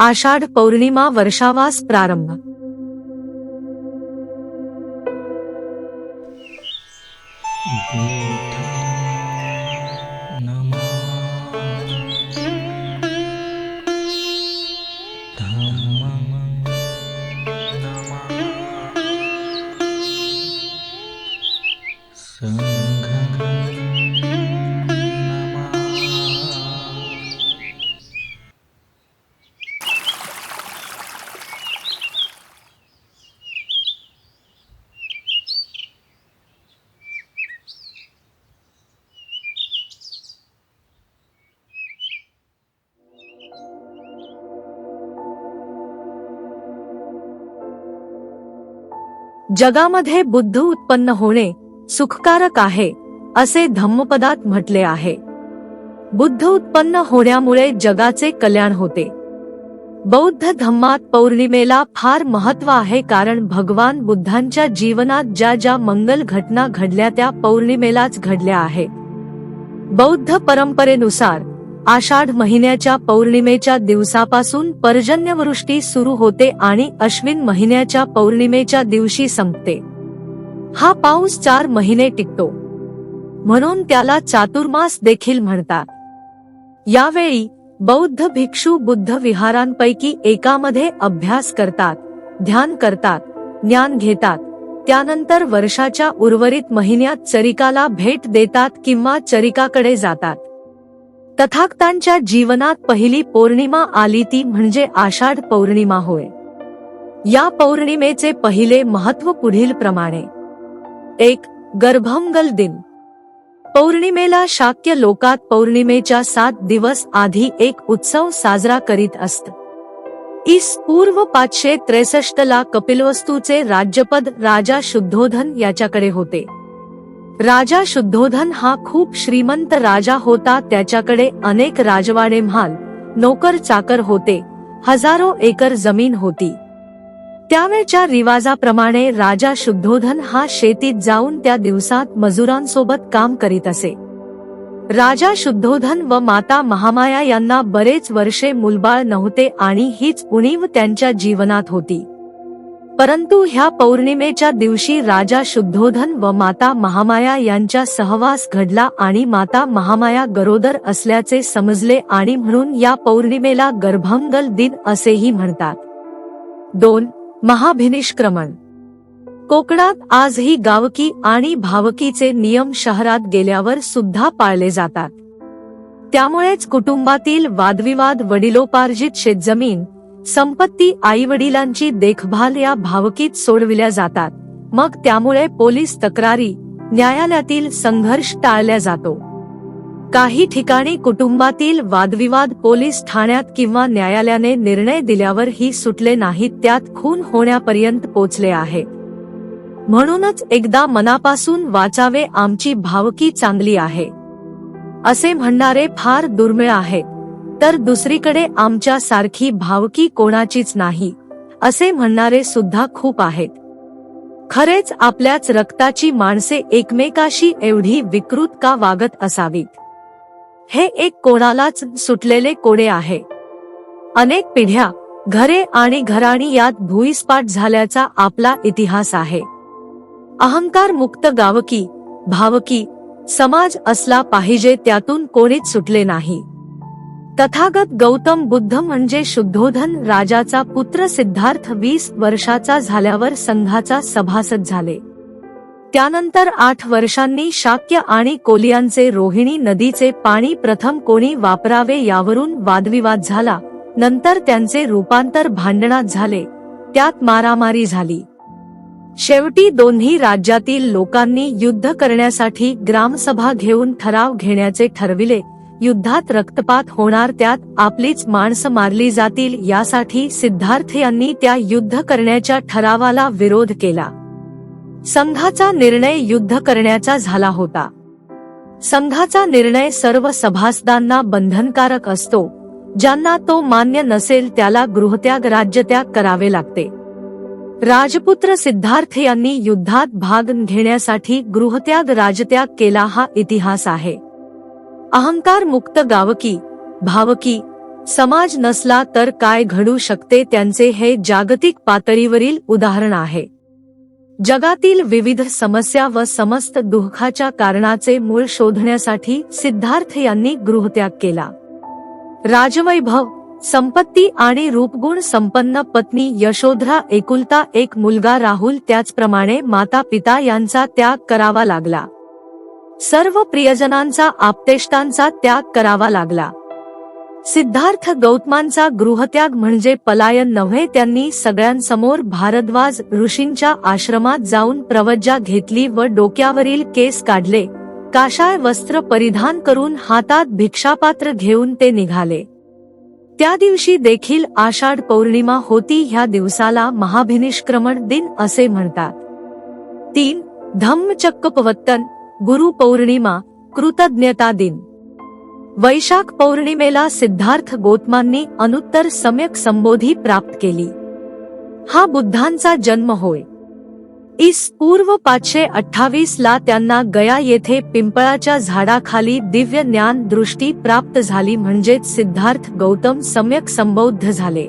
आषाढ पौर्णिमा वर्षावास प्रारंभ जगामध्ये बुद्ध उत्पन्न होणे सुखकारक आहे असे धम्मपदात म्हटले आहे. बुद्ध उत्पन्न होण्यामुळे जगाचे कल्याण होते. बौद्ध धम्मात पौर्णिमेला फार महत्त्व आहे कारण भगवान बुद्धांच्या जीवनात ज्या ज्या मंगल घटना घडल्या त्या पौर्णिमेलाच घडल्या आहेत बौद्ध परंपरेनुसार आषाढ महिन्याच्या पौर्णिमेच्या दिवसापासून पर्जन्यवृष्टी सुरू होते आणि अश्विन महिन्याच्या पौर्णिमेच्या दिवशी संपते. हा पाऊस चार महिने टिकतो. म्हणून त्याला चातुर्मास देखील म्हणतात. यावेळी बौद्ध भिक्षू बुद्ध विहारांपैकी एकामध्ये अभ्यास करतात ध्यान करतात ज्ञान घेतात त्यानंतर वर्षाच्या उर्वरित महिन्यात चरिकाला भेट देतात किंवा चरिकाकडे जातात. तथाक्तांच्या जीवनात पहिली पौर्णिमा आली ती म्हणजे आषाढ पौर्णिमा होय. या पौर्णिमेचे पहिले महत्त्व पुढील प्रमाणे. एक गर्भंगल दिन. पौर्णिमेला शाक्य लोकात पौर्णिमेच्या सात दिवस आधी एक उत्सव साजरा करीत असत. इस पूर्व पाचशे त्रेसष्ट ला कपिलवस्तूचे राज्यपद राजा शुद्धोधन याच्याकडे होते. राजा शुद्धोधन हा खूप श्रीमंत राजा होता त्याच्याकडे अनेक राजवाडे म्हाल नोकर चाकर होते हजारो एकर जमीन होती. त्यावेळच्या रिवाजाप्रमाणे राजा शुद्धोधन हा शेतीत जाऊन त्या दिवसात मजुरांसोबत काम करीत असे. राजा शुद्धोधन व माता महामाया यांना बरेच वर्षे मुलबाळ नव्हते आणि हीच उणीव त्यांच्या जीवनात होती. परंतु ह्या पौर्णिमेच्या दिवशी राजा शुद्धोधन व माता महामाया यांच्या सहवास घडला आणि माता महामाया गरोदर असल्याचे समजले आणि म्हणून या पौर्णिमेला गर्भंगल दिन असेही म्हणतात. दोन महाभिनिष्क्रमण. कोकणात आजही गावकी आणि भावकीचे नियम शहरात गेल्यावर सुद्धा पाळले जातात. त्यामुळेच कुटुंबातील वादविवाद वडिलोपार्जित शेतजमीन संपत्ती आई वडिलांची देखभाल या भावकीत सोडविल्या जातात. मग त्यामुळे पोलीस तक्रारी न्यायालयातील संघर्ष टाळल्या जातो. काही ठिकाणी कुटुंबातील वादविवाद पोलीस ठाण्यात किंवा न्यायालयाने निर्णय दिल्यावर ही सुटले नाहीत त्यात खून होण्यापर्यंत पोचले आहे. म्हणूनच एकदा मनापासून वाचावे आमची भावकी चांगली आहे. असे म्हणणारे फार दुर्मिळ आहेत तर दुसरीकडे आमच्या सारखी भावकी कोणाचीच नाही असे म्हणणारे सुद्धा खूप आहेत. खरेच आपल्याच रक्ताची माणसे एकमेकाशी एवढी विकृत का वागत असावीत? हे एक कोणालाच सुटलेले कोडे आहे. अनेक पिढ्या घरे आणि घराणी यात भुईस्पाट झाल्याचा आपला इतिहास आहे. अहंकार मुक्त गावकी भावकी समाज असला पाहिजे त्यातून कोणीच सुटले नाही. तथागत गौतम बुद्ध म्हणजे शुद्धोधन राजाचा पुत्र सिद्धार्थ वीस वर्षाचा झाल्यावर संघाचा सभासद झाले. त्यानंतर आठ वर्षांनी शाक्य आणि कोलियांचे रोहिणी नदीचे पाणी प्रथम कोणी वापरावे यावरून वादविवाद झाला नंतर त्यांचे रूपांतर भांडणात झाले त्यात मारामारी झाली. शेवटी दोन्ही राज्यातील लोकांनी युद्ध करण्यासाठी ग्रामसभा घेऊन ठराव घेण्याचे ठरविले. युद्धात रक्तपात होणार त्यात आपलीच माणसं मारली जातील यासाठी सिद्धार्थ यांनी त्या युद्ध करण्याच्या ठरावाला विरोध केला. संघाचा निर्णय युद्ध करण्याचा झाला होता. संघाचा निर्णय सर्व सभासदांना बंधनकारक असतो. ज्यांना तो मान्य नसेल त्याला गृहत्याग राज्यत्याग करावे लागते. राजपुत्र सिद्धार्थ यांनी युद्धात भाग घेण्यासाठी गृहत्याग राजत्याग केला हा इतिहास आहे. अहंकार मुक्त गावकी भावकी समाज नसला तर काय घडू शकते त्यांचे हे जागतिक पातळीवरील उदाहरण आहे. जगातील विविध समस्या व समस्त दुःखाच्या कारणाचे मूळ शोधण्यासाठी सिद्धार्थ यांनी गृहत्याग केला. राजवैभव संपत्ती आणि रूपगुण संपन्न पत्नी यशोधरा एकुलता एक मुलगा राहुल त्याचप्रमाणे माता पिता यांचा त्याग करावा लागला. सर्व प्रियजनांचा आपतेष्टांचा त्याग करावा लागला. सिद्धार्थ गौतमांचा गृहत्याग म्हणजे पलायन नव्हे त्यांनी सगळ्यांसमोर भारद्वाज ऋषींच्या आश्रमात जाऊन प्रवज्जा घेतली व डोक्यावरील केस काढले. काशाय वस्त्र परिधान करून हातात भिक्षापात्र घेऊन ते निघाले. त्या दिवशी देखील आषाढ पौर्णिमा होती ह्या दिवसाला महाभिनिष्क्रमण दिन असे म्हणतात. तीन धम्मचक्कपवत्तन गुरु पौर्णिमा कृतज्ञता दिन. वैशाख पौर्णिमेला सिद्धार्थ गौतमांनी अनुत्तर सम्यक संबोधी प्राप्त केली. हा बुद्धांचा जन्म होय. इस पूर्व पाचशे अठ्ठावीस ला त्यांना गया येथे पिंपळाच्या झाडाखाली दिव्य ज्ञान दृष्टी प्राप्त झाली म्हणजेच सिद्धार्थ गौतम सम्यक संबौद्ध झाले.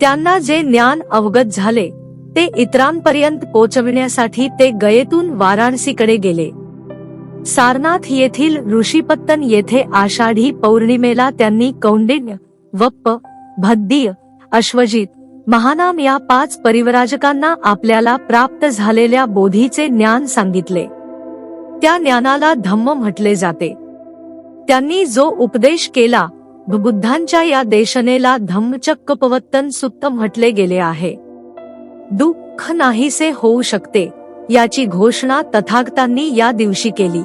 त्यांना जे ज्ञान अवगत झाले ते इतरांपर्यंत पोचविण्यासाठी ते गयेतून वाराणसीकडे गेले. सारनाथ येथील ऋषीपत्तन येथे आषाढी पौर्णिमेला त्यांनी कौंडिण्य वप्प भद्दीय अश्वजित महानाम या पाच परिवराजकांना आपल्याला प्राप्त झालेल्या बोधीचे ज्ञान सांगितले. त्या ज्ञानाला धम्म म्हटले जाते. त्यांनी जो उपदेश केला बुद्धांच्या या देशनेला धम्मचक्कपवत्तन सुत्त म्हटले गेले आहे. दुःख नाहीसे होऊ शकते याची घोषणा तथागतांनी या दिवशी केली.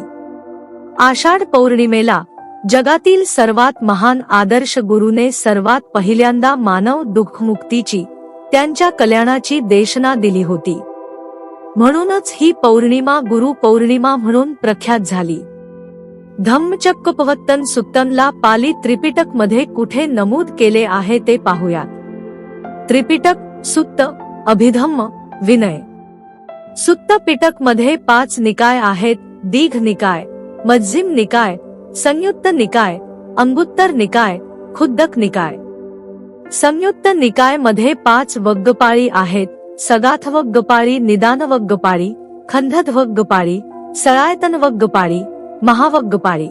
आषाढ पौर्णिमेला जगातील सर्वात महान आदर्श गुरुने सर्वात पहिल्यांदा मानव दुःखमुक्तीची त्यांच्या कल्याणाची देशना दिली होती. म्हणूनच ही पौर्णिमा गुरु पौर्णिमा म्हणून प्रख्यात झाली. धम्मचक्कपवत्तन सुत्तनला पाली त्रिपिटकमध्ये कुठे नमूद केले आहे ते पाहूयात. त्रिपिटक सुत्त अभिधम्म विनय. सुत्त पिटकमध्ये पाच निकाय आहेत दीघ निकाय. मज्जिम निकाय संयुक्त निकाय अंगुत्तर निकाय खुद्दक निकाय. संयुक्त निकायमध्ये पाच वग्गपाळी आहेत सगाथ वग्गपाळी निदान वग्गपाळी खंधत वग्गपाळी सळायतन वग्गपाळी महावग्गपाळी.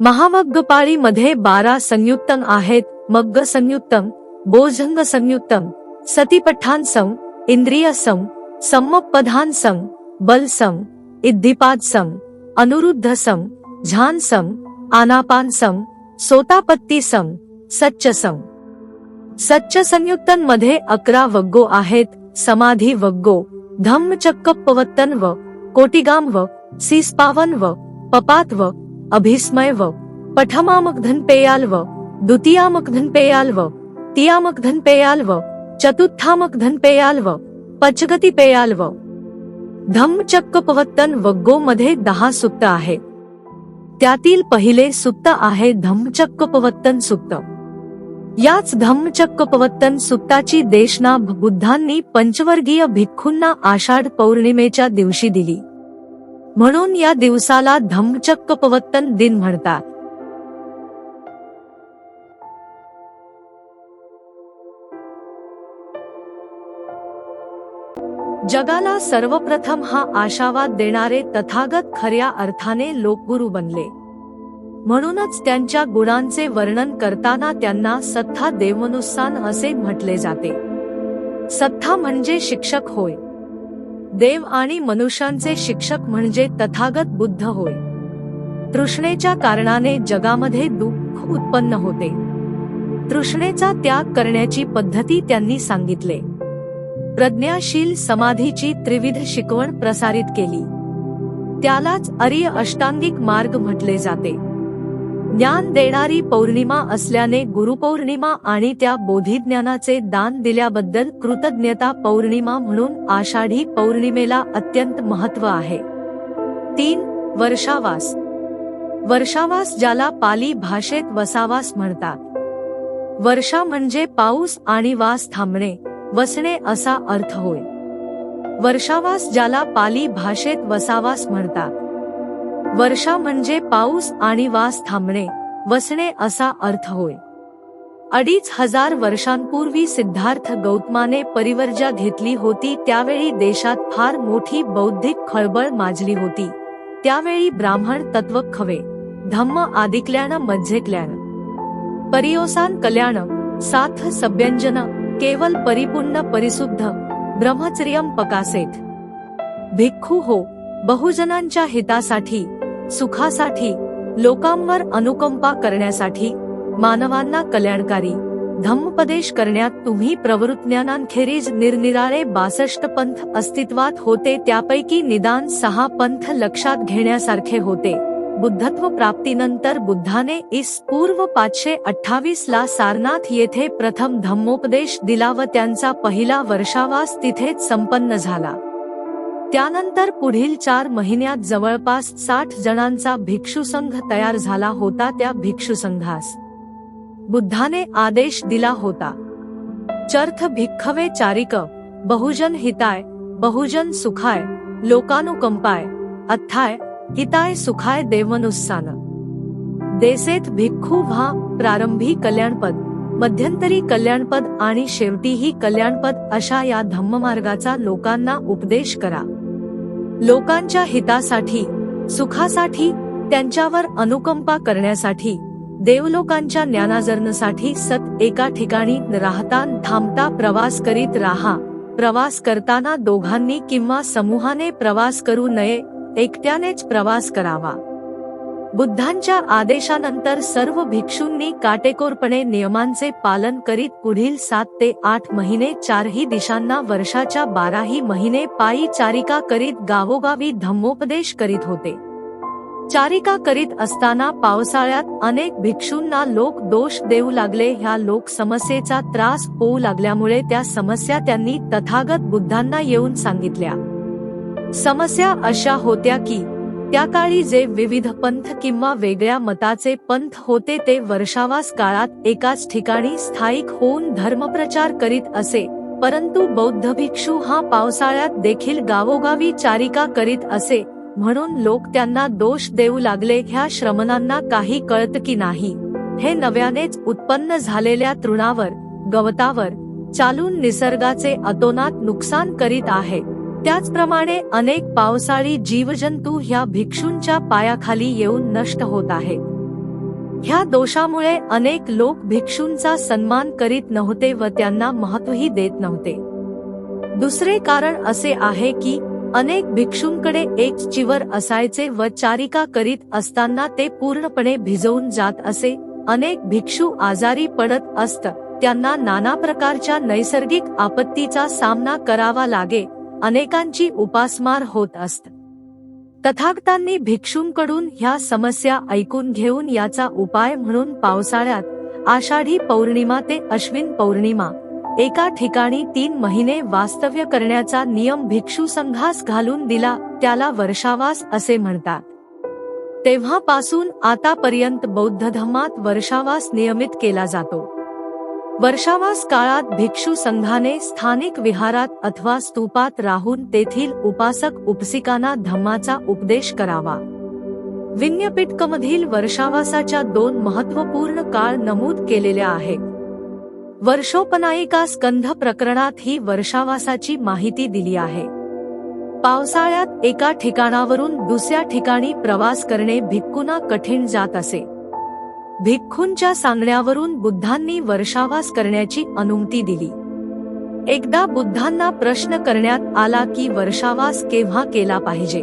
महावग्गपाळी मध्ये बारा संयुक्तम आहेत मग्ग संयुक्तम बोझंग संयुक्तम इद्धिपाद सं अनुरुद्ध सम झान सम आनापान सम सोतापत्ती सम सच्च संयुक्तांमध्ये अकरा वग्गो आहेत समाधी वग्गो धम्मचक्कपवत्तन व कोटिगाम व सिसपावन व पपात व अभिस्मय व पठमामकधन पेयाल व द्वितीयामकधन पेयाल व तियामकधन पेयाल व चतुर्थामकधन पेयाल व पचगती पेयाल व. धम्मचक्कपवत्तन वग्गो मध्ये दहा सुक्त आहेत त्यातील पहिले सुत्त आहे धम्मचक्कपवत्तन सुक्त याच धम्मचक्कपवत्तन सुत्ताची देशना बुद्धांनी पंचवर्गीय भिक्खूंना आषाढ पौर्णिमेच्या दिवशी दिली. म्हणून या दिवसाला धम्मचक्कपवत्तन दिन म्हणतात. जगाला सर्वप्रथम हा आशावाद देणारे तथागत खऱ्या अर्थाने लोकगुरु बनले. म्हणूनच त्यांच्या गुणांचे वर्णन करताना त्यांना सत्ता देवनुस्सान असे म्हटले जाते. सत्ता म्हणजे शिक्षक होय. देव आणि मनुष्यांचे शिक्षक म्हणजे तथागत बुद्ध होय. तृष्णेच्या कारणाने जगामध्ये दुःख उत्पन्न होते. तृष्णेचा त्याग करण्याची पद्धती त्यांनी सांगितले. प्रज्ञाशील समाधीची त्रिविध शिकवण प्रसारित केली. त्यालाच आर्य अष्टांगिक मार्ग म्हटले जाते. ज्ञान देणारी पौर्णिमा असल्याने गुरुपौर्णिमा आणि त्या बोधिज्ञानाचे दान दिल्याबद्दल कृतज्ञता पौर्णिमा म्हणून आषाढी पौर्णिमेला अत्यंत महत्त्व आहे. तीन वर्षावास. वर्षावास ज्याला पाली भाषेत वसावास म्हणतात. वर्षा म्हणजे पाऊस आणि वास थांबणे. वसणे असा अर्थ होय. वर्षावास ज्याला पाली भाषेत वसावास म्हणतात. वर्षा म्हणजे पाऊस आणि वास थांबणे वसणे असा अर्थ होय. अडीच हजार वर्षांपूर्वी सिद्धार्थ गौतमाने परिवर्जा घेतली होती त्यावेळी देशात फार मोठी बौद्धिक खळबळ माजली होती. त्यावेळी ब्राह्मण तत्व खवे धम्म आदिक्ल्यान मध्येक्ल्यान परियोसान कल्याण साथ सभ्यंजन केवल परिपूर्ण परिशुद्ध ब्रह्मचर्यम पकासेत. भिक्खू हो बहुजनांच्या हितासाठी सुखासाठी लोकांवर अनुकंपा करण्यासाठी मानवांना कल्याणकारी धम्मपदेश करण्यात तुम्ही प्रवृत्ज्ञानांखेरीज निरनिराळे बासष्ट पंथ अस्तित्वात होते त्यापैकी निदान सहा पंथ लक्षात घेण्यासारखे होते. बुद्धत्व प्राप्तीनंतर बुद्धाने इस पूर्व पाचशे अठ्ठावीस ला सारनाथ येथे प्रथम धम्मोपदेश दिला व त्यांचा पहिला वर्षावास तिथेच संपन्न झाला. त्यानंतर पुढील चार महिन्यात जवळपास साठ जणांचा भिक्षुसंघ तयार झाला होता त्या भिक्षुसंघास बुद्धाने आदेश दिला होता. चर्थ भिक्खवे चारिक बहुजन हिताय बहुजन सुखाय लोकानुकंपाय अथाय हिताय सुखाय देवनुस्सान. देसेत भिक्खू व्हा प्रारंभी कल्याणपद. मध्यंतरी कल्याणपद आणि शेवटीही कल्याणपद अशा या धम्ममार्गाचा लोकांना उपदेश करा. लोकांच्या हितासाठी सुखासाठी त्यांच्यावर अनुकंपा करण्यासाठी देवलोकांच्या ज्ञानाजरणसाठी सत एका ठिकाणी राहता थांबता प्रवास करीत राहा. प्रवास करताना दोघांनी किंवा समूहाने प्रवास करू नये एकट्यानेच प्रवास करावा. बुद्धांच्या आदेशानंतर सर्व भिक्षूंनी काटेकोरपणे नियमांचे पालन करीत पुढील सात ते आठ महिने चारही दिशांना वर्षाच्या बाराही महिने पायी चारिका करीत गावोगावी धम्मोपदेश करीत होते. चारिका करीत असताना पावसाळ्यात अनेक भिक्षूंना लोक दोष देऊ लागले ह्या लोक समस्येचा त्रास होऊ लागल्यामुळे त्या समस्या त्यांनी तथागत बुद्धांना येऊन सांगितल्या. समस्या अशा होत्या की त्या काळी जे विविध पंथ किंवा वेगळ्या मताचे पंथ होते ते वर्षावास काळात एकाच ठिकाणी स्थायिक होऊन धर्मप्रचार करीत असे परंतु बौद्ध भिक्षू हा पावसाळ्यात देखील गावोगावी चारिका करीत असे म्हणून लोक त्यांना दोष देऊ लागले ह्या श्रमणांना काही कळत की नाही. हे नव्यानेच उत्पन्न झालेल्या तृणावर गवतावर चालून निसर्गाचे अतोनात नुकसान करीत आहे. त्याचप्रमाणे अनेक पावसाळी जीवजंतू ह्या भिक्षूंच्या पायाखाली येऊन नष्ट होत आहेत. ह्या दोषामुळे अनेक लोक भिक्षूंचा सन्मान करीत नव्हते व त्यांना महत्वही देत नव्हते. दुसरे कारण असे आहे की अनेक भिक्षूंकडे एक चिवर असायचे व चारिका करीत असताना ते पूर्णपणे भिजवून जात असे अनेक भिक्षू आजारी पडत असत त्यांना नाना प्रकारच्या नैसर्गिक आपत्तीचा सामना करावा लागे अनेकांची उपासमार होत असत. तथागतांनी भिक्षूंकडून ह्या समस्या ऐकून घेऊन याचा उपाय म्हणून पावसाळ्यात आषाढी पौर्णिमा ते अश्विन पौर्णिमा एका ठिकाणी तीन महिने वास्तव्य करण्याचा नियम भिक्षू संघास घालून दिला त्याला वर्षावास असे म्हणतात. तेव्हापासून आतापर्यंत बौद्ध धर्मात वर्षावास नियमित केला जातो. वर्षावास काळात भिक्षू संघाने स्थानिक विहारात अथवा स्तूपात राहून तेथील उपासक उपसिकांना धम्माचा उपदेश करावा. विन्यपिटकमधील वर्षावासाच्या दोन महत्त्वपूर्ण काळ नमूद केलेल्या आहेत. वर्षोपनायिका स्कंध प्रकरणात ही वर्षावासाची माहिती दिली आहे. पावसाळ्यात एका ठिकाणावरून दुसऱ्या ठिकाणी प्रवास करणे भिक्कूना कठीण जात असे. भिक्खूंच्या सांगण्यावरून बुद्धांनी वर्षावास करण्याची अनुमती दिली. एकदा बुद्धांना प्रश्न करण्यात आला की वर्षावास केव्हा केला पाहिजे?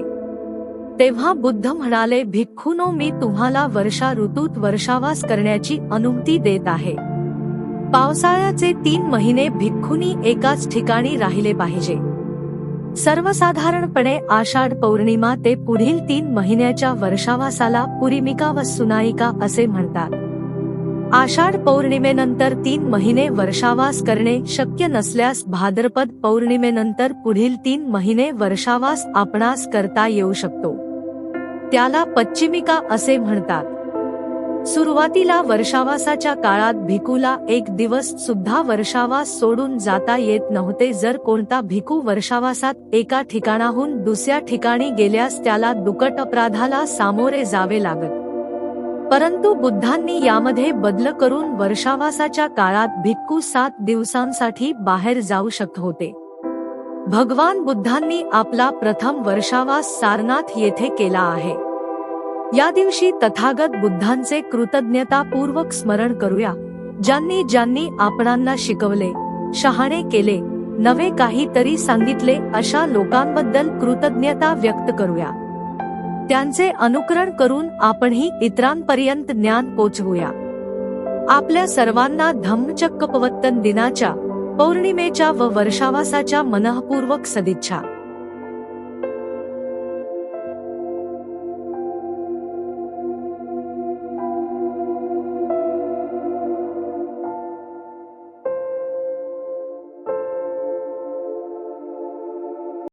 तेव्हा बुद्ध म्हणाले भिक्खूनो मी तुम्हाला वर्षा ऋतूत वर्षावास करण्याची अनुमती देत आहे. पावसाळ्याचे तीन महिने भिक्खुनी एकाच ठिकाणी राहिले पाहिजे. सर्वसाधारणपणे आषाढ पौर्णिमा ते पुढील तीन महिन्याच्या वर्षावासाला पुरिमिका व सुनायिका असे म्हणतात. आषाढ पौर्णिमेनंतर तीन महिने वर्षावास करणे शक्य नसल्यास भाद्रपद पौर्णिमेनंतर पुढील तीन महिने वर्षावास आपणास करता येऊ शकतो. त्याला पश्चिमिका असे म्हणतात. सुरुवातीला वर्षावासाच्या काळात भिकूला एक दिवस सुद्धा वर्षावास सोडून जाता येत नव्हते. जर कोणता भिकू वर्षावासात एका ठिकाणाहून दुसऱ्या ठिकाणी गेल्यास त्याला दुकट अपराधाला सामोरे जावे लागत. परंतु बुद्धांनी यामध्ये बदल करून वर्षावासाच्या काळात भिक्खू सात दिवसांसाठी बाहेर जाऊ शकत होते. भगवान बुद्धांनी आपला प्रथम वर्षावास सारनाथ येथे केला आहे. या दिवशी तथागत बुद्धांचे कृतज्ञतापूर्वक स्मरण करूया. ज्यांनी ज्यांनी आपणांना शिकवले शहाणे केले नवे काहीतरी सांगितले अशा लोकांबद्दल कृतज्ञता व्यक्त करूया. त्यांचे अनुकरण करून आपणही इतरांपर्यंत ज्ञान पोचवूया. आपल्या सर्वांना धम्मचक्कपवत्तन दिनाच्या पौर्णिमेच्या व वर्षावासाच्या मनःपूर्वक सदिच्छा.